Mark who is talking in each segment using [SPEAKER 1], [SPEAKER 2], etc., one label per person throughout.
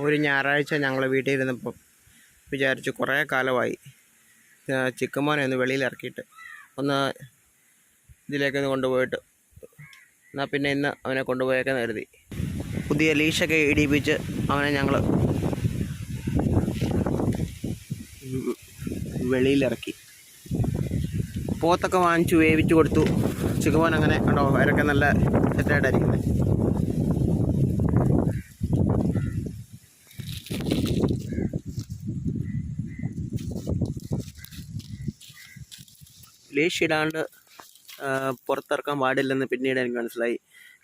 [SPEAKER 1] ഒരു ഞായറാഴ്ച ഞങ്ങൾ വീട്ടിൽ ഇരുന്നപ്പം വിചാരിച്ചു കുറേ കാലമായി. ചിക്കുമോനെ ഒന്ന് വെളിയിൽ ഇറക്കിയിട്ട് ഒന്ന് ഇതിലേക്ക് ഇതിലേക്കൊന്ന് കൊണ്ടുപോയിട്ട് എന്നാൽ പിന്നെ ഇന്ന് അവനെ കൊണ്ടുപോയേക്കെന്ന് കരുതി. പുതിയ ലീഷൊക്കെ ഇടിപ്പിച്ച് അവനെ ഞങ്ങൾ വെളിയിലിറക്കി പോത്തൊക്കെ വാങ്ങിച്ചു വേവിച്ച് കൊടുത്തു. ചിക്കുമോൻ അങ്ങനെ കണ്ടോ അവരൊക്കെ നല്ല സെറ്റായിട്ടായിരിക്കുന്നത് ആ, പുറത്തിറക്കാൻ പാടില്ലെന്ന് പിന്നീട് എനിക്ക് മനസ്സിലായി.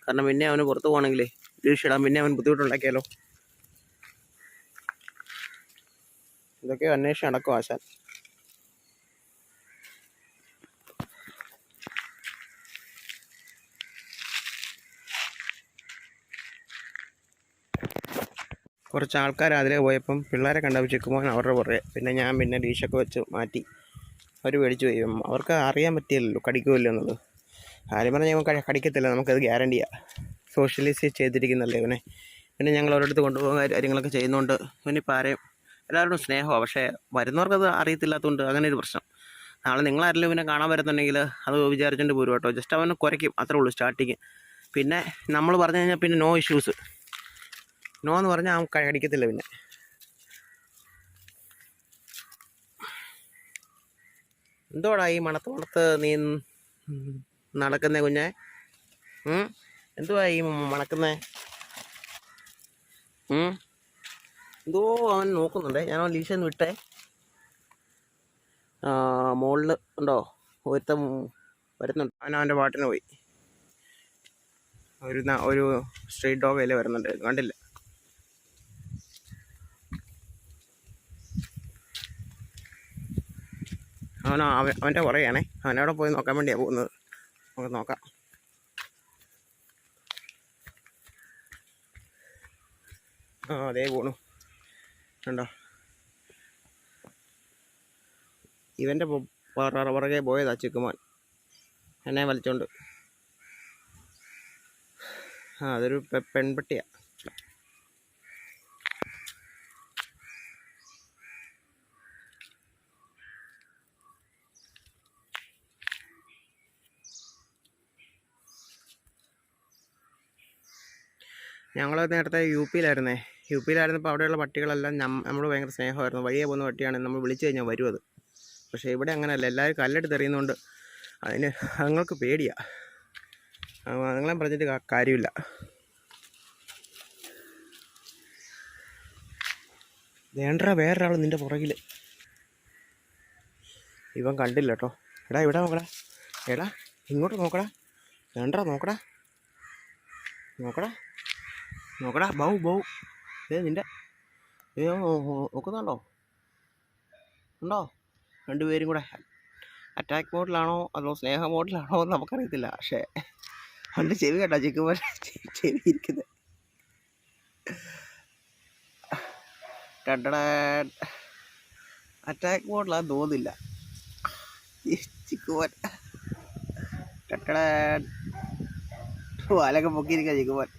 [SPEAKER 1] കാരണം പിന്നെ അവന് പുറത്ത് പോകണമെങ്കിലേ ഉപേക്ഷിടാൻ പിന്നെ അവൻ ബുദ്ധിമുട്ടുണ്ടാക്കിയാലോ? ഇതൊക്കെ അന്വേഷണം അടക്കും ആശാൻ? കുറച്ച് ആൾക്കാർ അതിലേ പോയപ്പം പിള്ളേരെ കണ്ടപ്പോൾ ചിക്കുമോൻ അവരുടെ പുറകെ. പിന്നെ ഞാൻ പിന്നെ ഡീഷൊക്കെ വെച്ച് മാറ്റി. അവർ മേടിച്ച് പോയി. അവർക്ക് അറിയാൻ പറ്റിയല്ലോ കടിക്കുമല്ലോ എന്നുള്ളത്. ആരും പറഞ്ഞാൽ ഞങ്ങൾ കടിക്കത്തില്ല നമുക്കത് ഗ്യാരണ്ടിയാണ് സോഷ്യലൈസ് ചെയ്തിരിക്കുന്നല്ലേ ഇവനെ. പിന്നെ ഞങ്ങൾ അവരുടെ കൊണ്ടുപോകുന്ന കാര്യ- കാര്യങ്ങളൊക്കെ ചെയ്യുന്നതുകൊണ്ട് ഇവനിപ്പോൾ ആരെയും എല്ലാവരോടും സ്നേഹമാണ് പക്ഷേ വരുന്നവർക്കത് അറിയത്തില്ലാത്തതുകൊണ്ട് അങ്ങനെ ഒരു പ്രശ്നം. നാളെ നിങ്ങളാരെങ്കിലും ഇവനെ കാണാൻ വരുന്നുണ്ടെങ്കിൽ അത് വിചാരിച്ചുകൊണ്ട് പോരും കേട്ടോ. ജസ്റ്റ് അവനെ കുറയ്ക്കും അത്രേ ഉള്ളൂ സ്റ്റാർട്ടിങ്. പിന്നെ നമ്മൾ പറഞ്ഞു കഴിഞ്ഞാൽ പിന്നെ നോ ഇഷ്യൂസ് നോ എന്ന് പറഞ്ഞാൽ അവൻ കടിക്കത്തില്ല പിന്നെ. എന്തോടാ ഈ മണത്ത് മണത്ത് നീ നടക്കുന്നേ കുഞ്ഞെ? എന്തുവാ ഈ മണക്കുന്നേ? എന്തോ അവൻ നോക്കുന്നുണ്ടേ. ഞാൻ അവൻ ലീശന്ന് വിട്ടേ. മുകളിൽ ഉണ്ടോ? ഒരുത്തം വരുന്നുണ്ട്. അവൻ അവന്റെ പാട്ടിന് പോയി. ഒരു ഒരു സ്ട്രീറ്റ് ഡോഗ് അതിൽ വരുന്നുണ്ട്. കണ്ടില്ല. അവൻ അവൻ അവന്റെ പുറകെയാണേ. അവനവിടെ പോയി നോക്കാൻ വേണ്ടിയാണ് പോകുന്നത്. നമുക്ക് നോക്കാം. ആ അതേ പോണു. കണ്ടോ? ഇവന്റെ പുറകെ പോയതാ ചിക്കുമാൻ. എന്നെ വലിച്ചോണ്ട്. ആ അതൊരു പെ- ഞങ്ങൾ നേരത്തെ യു പിയിലായിരുന്നേ. യു പിയിലായിരുന്നപ്പോൾ അവിടെയുള്ള പട്ടികളെല്ലാം നമ്മൾ ഭയങ്കര സ്നേഹമായിരുന്നു. വഴിയെ പോകുന്ന പട്ടിയാണ് നമ്മൾ വിളിച്ചു കഴിഞ്ഞാൽ വരും അത്. പക്ഷേ ഇവിടെ അങ്ങനെയല്ല. എല്ലാവരും കല്ലെടുത്ത് എറിയുന്നതുകൊണ്ട് അതിന് അതുങ്ങൾക്ക് പേടിയാണ് അതുങ്ങളെ പറഞ്ഞിട്ട് കാര്യമില്ല. വേണ്ട വേറൊരാൾ നിന്റെ പുറകിൽ ഇവൻ കണ്ടില്ല കേട്ടോ എടാ ഇവിടെ നോക്കടാ? എടാ ഇങ്ങോട്ട് നോക്കടാ. വേണ്ട നോക്കടാ. നോക്കടാ. നോക്കടാ ബൗ ബൗ ഏ നിന്റെ ഏ നോക്കുന്നുണ്ടോ? ഉണ്ടോ? രണ്ടുപേരും കൂടെ. അറ്റാക്ക് മോഡിലാണോ അതോ സ്നേഹ മോഡിലാണോ എന്ന് നമുക്കറിയത്തില്ല. പക്ഷേ അവന്റെ ചെവി കേട്ടോ ചിക്കുമ്പോൾ ചെവി ഇരിക്കുന്നത് അറ്റാക്ക് മോഡിലാന്ന് തോന്നില്ല ചിക്കുമോൻ കട്ടട വാലൊക്കെ പൊക്കിയിരിക്കുക ടട്ടട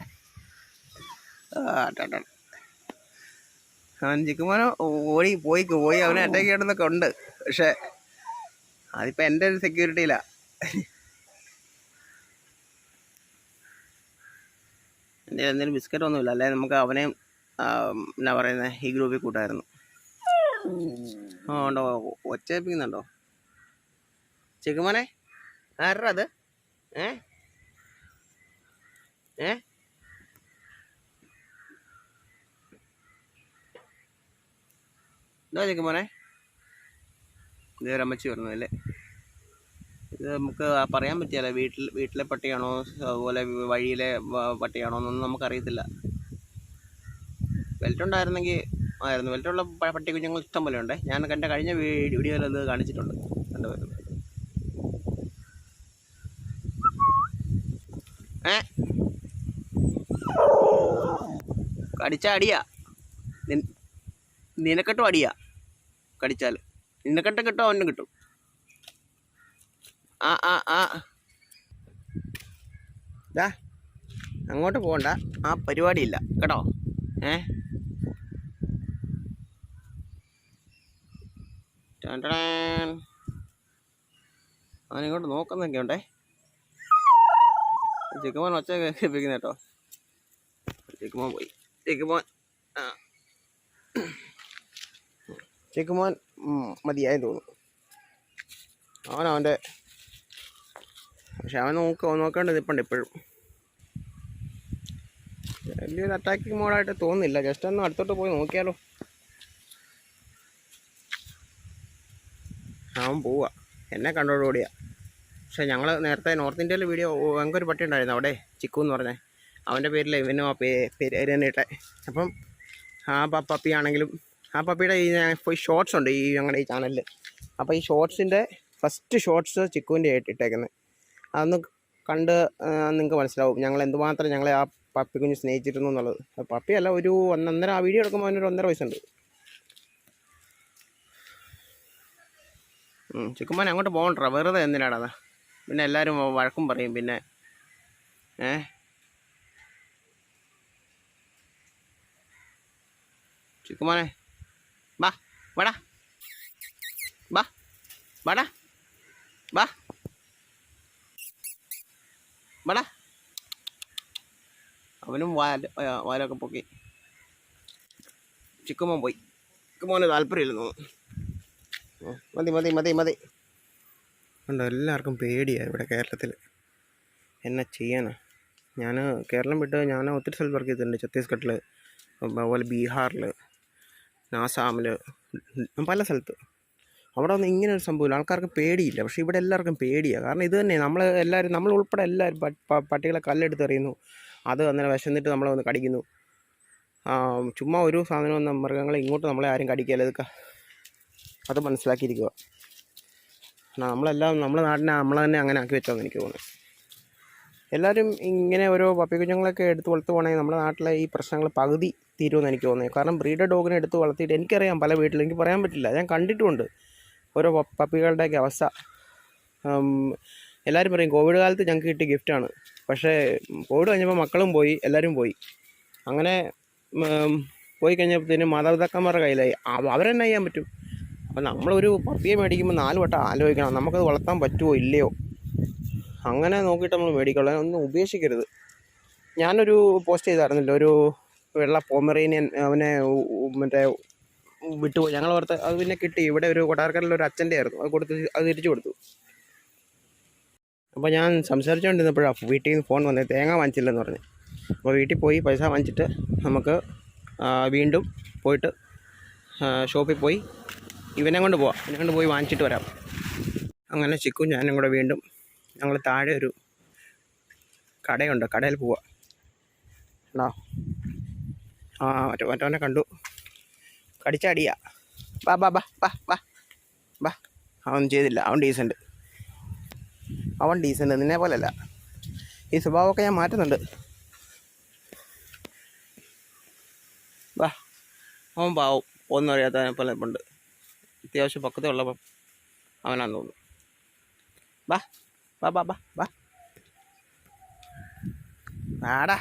[SPEAKER 1] അവൻ ചിക്കുമോനെ ഓടി പോയി പോയി അവനെ അറ്റാക്ക് ചെയ്യണമെന്നൊക്കെ ഉണ്ട്. പക്ഷേ അതിപ്പോൾ എന്റെ ഒരു സെക്യൂരിറ്റിയിലാണ് എന്റെ എന്തെങ്കിലും ബിസ്ക്കറ്റ് ഒന്നുമില്ല. അല്ലെ നമുക്ക് അവനെയും എന്നാ പറയുന്നത് ഈ ഗ്രൂപ്പിൽ കൂട്ടായിരുന്നു. ആ ഉണ്ടോ? ഒച്ചേപ്പിക്കുന്നുണ്ടോ ചിക്കുമോനെ ആരുടെ അത്? ഏ? ഏ? എന്താ ചിക്കുമോനെ ഇത് ഒരു അമ്മച്ചി വരുന്നതല്ലേ ഇത് നമുക്ക് പറയാൻ പറ്റിയല്ല വീട്ടിൽ വീട്ടിലെ പട്ടിയാണോ അതുപോലെ വഴിയിലെ പട്ടിയാണോ എന്നൊന്നും നമുക്കറിയത്തില്ല. വെൽറ്റുണ്ടായിരുന്നെങ്കിൽ ആയിരുന്നു. വെൽറ്റുള്ള പട്ടി കുഞ്ഞുങ്ങൾ ഇഷ്ടം പോലെ ഉണ്ട്. ഞാൻ എന്റെ കഴിഞ്ഞ വീഡിയോയിൽ അത് കാണിച്ചിട്ടുണ്ട്. കണ്ടുവരുന്നത് ഏ? കടിച്ച അടിയാ. നിനക്കെട്ടും അടിയാ കടിച്ചാൽ. നിനക്കെട്ട കിട്ടും അവനും കിട്ടും. ആ ആ ആ. ദാ അങ്ങോട്ട് പോകണ്ട. ആ പരിപാടിയില്ല. കേട്ടോ? ഏ? അവനിങ്ങോട്ട് നോക്കുന്നൊക്കെ ഉണ്ടേ? ചെക്കുമോൻ ഒച്ച കേൾപ്പിക്കുന്ന കേട്ടോ. ചിക്കുമോൻ പോയി. ചിക്കുമോൻ ആ. ചിക്കുമോൻ ഉം, മതിയായി തോന്നുന്നു. അവൻ അവന്റെ പക്ഷെ അവൻ നോക്ക നോക്കേണ്ടത് നിൽപ്പുണ്ട് ഇപ്പോഴും. വലിയൊരു അറ്റാക്കിംഗ് മോഡായിട്ട് തോന്നുന്നില്ല. ജസ്റ്റ് ഒന്ന് അടുത്തോട്ട് പോയി നോക്കിയാലോ. അവൻ പോവാ എന്നെ കണ്ടോടുകൂടിയാ പക്ഷേ ഞങ്ങൾ നേരത്തെ നോർത്ത് ഇന്ത്യയിലെ വീഡിയോ ഞങ്ങൾക്കൊരു പട്ടി ഉണ്ടായിരുന്നു അവിടെ ചിക്കു എന്ന് പറഞ്ഞേ. അവന്റെ പേരിൽ ഇവനും ആ പേര് തന്നെ ഇട്ടെ. അപ്പം ആ പ- പപ്പി ആണെങ്കിലും ആ പപ്പിയുടെ ഈ ഇപ്പോൾ ഷോർട്സ് ഉണ്ട് ഈ ഞങ്ങളുടെ ഈ ചാനലിൽ അപ്പോൾ ഈ ഷോർട്സിന്റെ ഫസ്റ്റ് ഷോർട്സ് ചിക്കുവിന്റെ ആയിട്ട് ഇട്ടേക്കുന്നത് അതൊന്ന് കണ്ട് നിങ്ങൾക്ക് മനസ്സിലാവും. ഞങ്ങൾ എന്തുമാത്രം ഞങ്ങളെ ആ പപ്പി കുഞ്ഞ് സ്നേഹിച്ചിരുന്നു എന്നുള്ളത്. പപ്പിയല്ല ഒരു ഒന്നൊന്നര ആ വീഡിയോ എടുക്കുമ്പോൾ അവനൊരു ഒന്നര വയസ്സുണ്ട്. ഉം, അങ്ങോട്ട് പോകണ്ട വെറുതെ എന്തിനാടാ പിന്നെ എല്ലാവരും വഴക്കും പറയും പിന്നെ ഏ? ചിക്കുമാനെ വാടാ. ബാ വാടാ. ബാ വാടാ. അവനും ആ, വാലൊക്കെ പൊക്കി. ചിക്കുമോൻ പോയി. ചിക്കുമോന് താല്പര്യമില്ലെന്ന് തോന്നുന്നു. മതി മതി മതി മതി. ഉണ്ട് എല്ലാവർക്കും പേടിയാണ് ഇവിടെ കേരളത്തിൽ എന്നാ ചെയ്യാനാ? ഞാൻ കേരളം വിട്ട് ഞാൻ ഒത്തിരി സ്ഥലത്ത് വർക്ക് ചെയ്തിട്ടുണ്ട് ഛത്തീസ്ഗഡിൽ അതുപോലെ ബീഹാറിൽ ആസാമിൽ പല സ്ഥലത്ത്. അവിടെ ഒന്നും ഇങ്ങനെ ഒരു സംഭവമില്ല. ആൾക്കാർക്ക് പേടിയില്ല. പക്ഷേ ഇവിടെ എല്ലാവർക്കും പേടിയാണ് കാരണം ഇത് തന്നെ നമ്മൾ എല്ലാവരും നമ്മൾ ഉൾപ്പെടെ എല്ലാവരും പട്ടികളെ കല്ലെടുത്ത് എറിയുന്നു അത് അന്നേരം വിശന്നിട്ട് നമ്മളെ വന്ന് കടിക്കുന്നു. ചുമ്മാ ഒരു സാധനം വന്ന മൃഗങ്ങളെ ഇങ്ങോട്ട് നമ്മളെ ആരും കടിക്കില്ല. ഇതൊക്കെ അത് മനസ്സിലാക്കിയിരിക്കുക നമ്മളെല്ലാം നമ്മുടെ നാടിനെ നമ്മളെ തന്നെ അങ്ങനെ ആക്കി വെച്ചാന്ന് എനിക്ക് തോന്നുന്നത് എല്ലാവരും ഇങ്ങനെ ഓരോ പപ്പി കുഞ്ഞുങ്ങളൊക്കെ എടുത്ത് വളർത്ത് പോകണമെങ്കിൽ നമ്മുടെ നാട്ടിലെ ഈ പ്രശ്നങ്ങൾ പകുതി തീരുമെന്ന് എനിക്ക് തോന്നുന്നത് കാരണം ബ്രീഡർ ഡോഗിനെ എടുത്ത് വളർത്തിയിട്ട് എനിക്കറിയാം പല വീട്ടിലും എനിക്ക് പറയാൻ പറ്റില്ല. ഞാൻ കണ്ടിട്ടുമുണ്ട് ഓരോ പപ്പികളുടെയൊക്കെ അവസ്ഥ. എല്ലാവരും പറയും കോവിഡ് കാലത്ത് ഞങ്ങൾക്ക് കിട്ടിയ ഗിഫ്റ്റാണ് പക്ഷേ കോവിഡ് കഴിഞ്ഞപ്പോൾ മക്കളും പോയി എല്ലാവരും പോയി. അങ്ങനെ പോയി കഴിഞ്ഞപ്പോഴത്തേനും മാതാപിതാക്കന്മാരുടെ കയ്യിലായി. അവരെന്നാ ചെയ്യാൻ പറ്റും? അപ്പം നമ്മളൊരു പപ്പിയെ മേടിക്കുമ്പോൾ നാല് വട്ടം ആലോചിക്കണം. നമുക്കത് വളർത്താൻ പറ്റുമോ ഇല്ലയോ? അങ്ങനെ നോക്കിയിട്ട് നമ്മൾ മേടിക്കുള്ള ഒന്നും ഉപേക്ഷിക്കരുത്. ഞാനൊരു പോസ്റ്റ് ചെയ്തായിരുന്നില്ല? ഒരു വെള്ള പോമറേനിയൻ അവനെ മറ്റേ വിട്ടുപോയി ഞങ്ങൾ ഓർത്ത് അത് പിന്നെ കിട്ടി. ഇവിടെ ഒരു കൊട്ടാരക്കരയിൽ ഒരു അച്ഛന്റെ ആയിരുന്നു. അത് കൊടുത്ത് അത് തിരിച്ചു കൊടുത്തു. അപ്പോൾ ഞാൻ സംസാരിച്ചുകൊണ്ടിരുന്നപ്പോഴാണ് വീട്ടിൽ നിന്ന് ഫോൺ വന്നത് തേങ്ങ വാങ്ങിച്ചില്ലെന്ന് പറഞ്ഞു. അപ്പോൾ വീട്ടിൽ പോയി പൈസ വാങ്ങിച്ചിട്ട് നമുക്ക് വീണ്ടും പോയിട്ട് ഷോപ്പിൽ പോയി ഇവനെ കൊണ്ട് പോവാം. ഇവനെ കൊണ്ട് പോയി വാങ്ങിച്ചിട്ട് വരാം. അങ്ങനെ ചിക്കും ഞാനും കൂടെ വീണ്ടും ഞങ്ങൾ താഴെ ഒരു കടയുണ്ട്. കടയിൽ പോവാം. എടാ. ആ മറ്റേ മറ്റവനെ കണ്ടു. കടിച്ചടിയാ. ബാ ബാ ബാ ബാ ബാ ബാ അവൻ ചെയ്തില്ല. അവൻ ഡീസന്റ് അവൻ ഡീസന്റ് നിന്നെ പോലെയല്ല. ഈ സ്വഭാവമൊക്കെ ഞാൻ മാറ്റുന്നുണ്ട്. വാ. അവൻ പാവും. ഒന്നും അറിയാത്തതിനെ പോലെ ഉണ്ട് അത്യാവശ്യം പക്കത്തുള്ളപ്പം അവനാന്ന് തോന്നുന്നു. വാ. വാ വാ വാ വാ. വാടാ.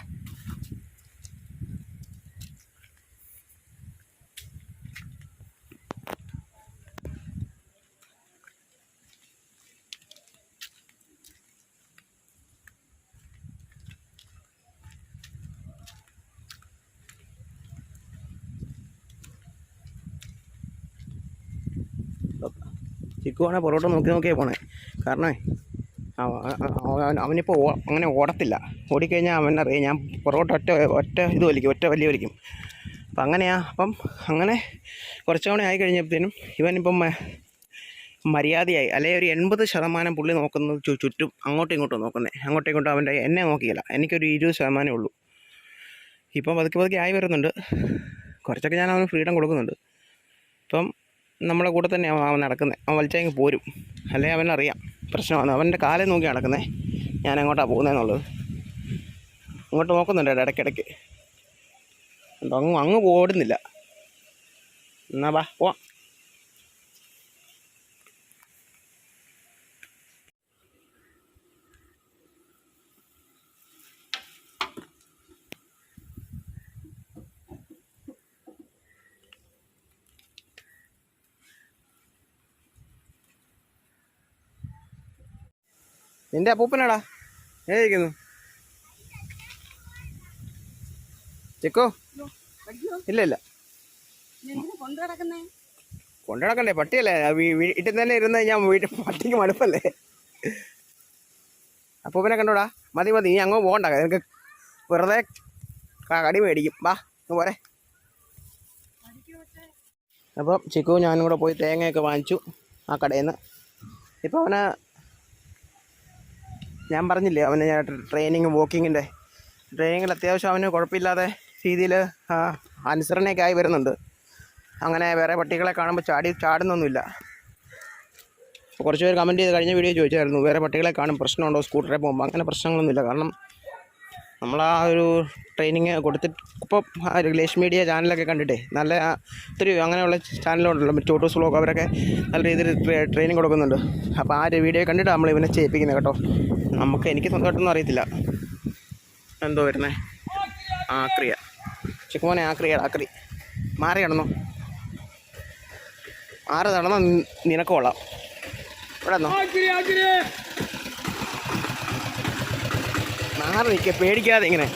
[SPEAKER 1] ചിക്കുവാണെ പൊറോട്ട നോക്കി നോക്കിയേ പോണേ. കാരണമേ അവനിപ്പോൾ അങ്ങനെ ഓടത്തില്ല. ഓടിക്കഴിഞ്ഞാൽ അവനറിയാം ഞാൻ പുറകോട്ട് ഒറ്റ ഒറ്റ ഇത് വലിക്കും ഒറ്റ വലിയ വലിക്കും. അപ്പം അങ്ങനെയാ അപ്പം അങ്ങനെ കുറച്ച് തവണ ആയി കഴിഞ്ഞപ്പോഴത്തേനും ഇവനിപ്പം മര്യാദയായി. അല്ലെ ഒരു എൺപത് ശതമാനം പുള്ളി നോക്കുന്നത് ചുറ്റും അങ്ങോട്ടും ഇങ്ങോട്ടും നോക്കുന്നത് അങ്ങോട്ടും ഇങ്ങോട്ടും അവന്റെ എന്നെ നോക്കിയില്ല. എനിക്കൊരു ഇരുപത് ശതമാനമേ ഉള്ളൂ. ഇപ്പം പതുക്കെ പതുക്കെ ആയി വരുന്നുണ്ട്. കുറച്ചൊക്കെ ഞാൻ അവന് ഫ്രീഡം കൊടുക്കുന്നുണ്ട്. ഇപ്പം നമ്മളെ കൂടെ തന്നെ അവൻ നടക്കുന്നത് അവൻ വലിച്ചെങ്കിൽ പോരും. അല്ലെങ്കിൽ അവനറിയാം. പ്രശ്നമാണ്. അവന്റെ കാലേ നോക്കി നടക്കുന്നത് ഞാൻ എങ്ങോട്ടാണ് പോകുന്നതെന്നുള്ളത് അങ്ങോട്ട് നോക്കുന്നുണ്ട് ഇട- ഇടയ്ക്കിടയ്ക്ക്. അങ്ങ് അങ്ങ് ഓടുന്നില്ല. എന്നാ ബാ പോവാം. നിന്റെ അപ്പൂപ്പനാടാ? ഏതായിരിക്കുന്നു ചിക്കോ? ഇല്ല ഇല്ല.
[SPEAKER 2] കൊണ്ടു
[SPEAKER 1] കൊണ്ടുനടക്കണ്ടേ പട്ടിയല്ലേ? വീട്ടിൽ തന്നെ ഇരുന്ന് ഞാൻ വീട്ടിൽ പട്ടിക്ക് മടുപ്പല്ലേ? അപ്പൂപ്പനെ കണ്ടോടാ? മതി മതി. നീ അങ്ങ് പോകണ്ട. എനിക്ക് വെറുതെ കടി മേടിക്കും. വാ അങ്ങ് പോരെ. അപ്പം ചിക്കു ഞാനും കൂടെ പോയി തേങ്ങയൊക്കെ വാങ്ങിച്ചു ആ കടയിൽ നിന്ന് ഇപ്പോൾ അവന് ഞാൻ പറഞ്ഞില്ലേ അവന് ഞാൻ ട്രെയിനിങ് വോക്കിങ്ങിന്റെ ട്രെയിനിങ്ങിൽ അത്യാവശ്യം അവന് കുഴപ്പമില്ലാതെ രീതിയിൽ അനുസരണയൊക്കെ ആയി വരുന്നുണ്ട്. അങ്ങനെ വേറെ പട്ടികളെ കാണുമ്പോൾ ചാടി ചാടുന്നൊന്നുമില്ല. കുറച്ച് പേര് കമന്റ് ചെയ്ത് കഴിഞ്ഞ വീഡിയോ ചോദിച്ചായിരുന്നു വേറെ പട്ടികളെ കാണും പ്രശ്നമുണ്ടോ സ്കൂട്ടറിൽ പോകുമ്പോൾ അങ്ങനെ പ്രശ്നങ്ങളൊന്നുമില്ല. കാരണം നമ്മൾ ആ ഒരു ട്രെയിനിങ് കൊടുത്തിട്ട് ഒരു ഗ്ലേഷ് മീഡിയ ചാനലൊക്കെ കണ്ടിട്ടേ നല്ല ഒത്തിരി അങ്ങനെയുള്ള ചാനലുണ്ടല്ലോ ചോട്ടൂസ് വ്ളോഗ് അവരൊക്കെ നല്ല രീതിയിൽ ട്രെയിനിങ് കൊടുക്കുന്നുണ്ട്. അപ്പോൾ ആ ഒരു വീഡിയോ കണ്ടിട്ട് നമ്മൾ ഇവനെ ചെയ്യിപ്പിക്കുന്നത് കേട്ടോ. നമുക്ക് എനിക്ക് സ്വന്തമായിട്ടൊന്നും അറിയത്തില്ല. എന്തോ വരുന്നേ? ആക്രിയ. ചിക്കുമോനെ ആക്രിയ ആക്രി. മാറി കിടന്നോ ആറ് നടന്നോ നിനക്ക് കൊള്ളാം. ഇവിടെ മാറി നിൽക്കുക പേടിക്കാതെ ഇങ്ങനെ.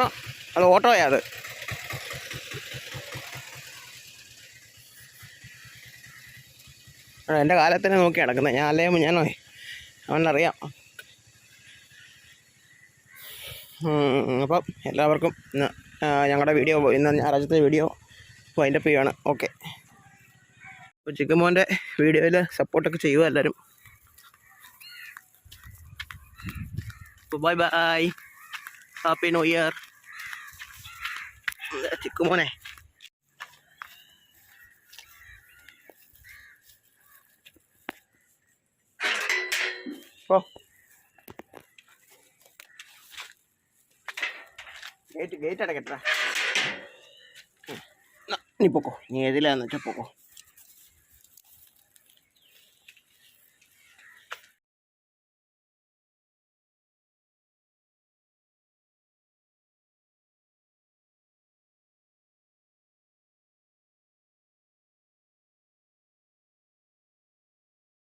[SPEAKER 1] ആ അത് ഓട്ടോയാ അത്. എന്റെ കാലത്തിനെ നോക്കി നടക്കുന്നത് ഞാൻ അല്ലേ ഞാനോ അവനറിയാം. അപ്പം എല്ലാവർക്കും ഇന്ന് ഞങ്ങളുടെ വീഡിയോ ഇന്ന് ഞായറാഴ്ചത്തെ വീഡിയോ വൈൻഡപ്പ് ചെയ്യുകയാണ് ഓക്കെ അപ്പോൾ ചിക്കൻ മോന്റെ വീഡിയോയിൽ സപ്പോർട്ടൊക്കെ ചെയ്യുക എല്ലാവരും അപ്പോൾ bye bye happy new year ചിക്കുമോനെ ഓ ഗേറ്റ് ഗേറ്റ് അടക്കട്ടാ. നീ പൊക്കോ. നീ ഏതിലാന്ന് വെച്ചാൽ പൊക്കോ.